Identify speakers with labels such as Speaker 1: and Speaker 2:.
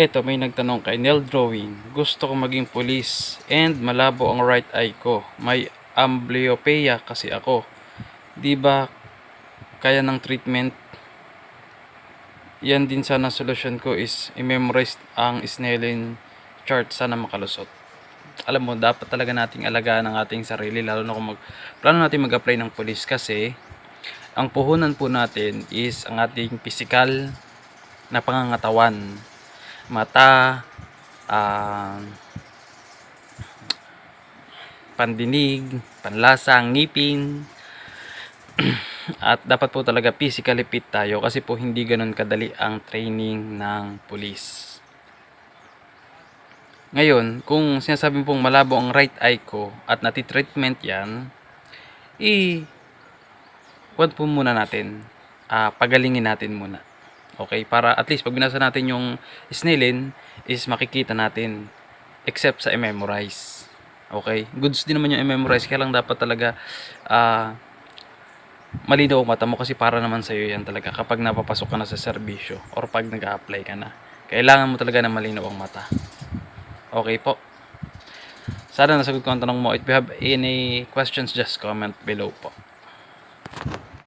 Speaker 1: Eto, may nagtanong kay Nel Drawing. Gusto ko maging police and malabo ang right eye ko. May amblyopia kasi ako. Di ba kaya ng treatment? Yan din sana solusyon ko is i-memorize ang Snellen chart sana makalusot. Alam mo, dapat talaga nating alagaan ang ating sarili lalo na kung mag plano natin mag-apply ng police kasi ang puhunan po natin is ang ating physical na pangangatawan mata, ah, pandinig, panlasa, ngipin. At dapat po talaga physically fit tayo kasi po hindi ganun kadali ang training ng police. Ngayon, kung sinasabi pong malabo ang right eye ko at nati-treatment yan, i wag po muna natin, ah, pagalingin natin muna. Okay, para at least pag binasa natin yung Snellen is makikita natin except sa i-memorize. Okay, goods din naman yung i-memorize kaya lang dapat talaga ah malinaw ang mata mo kasi para naman sa iyo yan talaga kapag napapasok ka na sa serbisyo or pag nag-apply ka na. Kailangan mo talaga na malinaw ang mata. Okay po. Sana nasagot ko ang tanong mo. If you have any questions, just comment below po.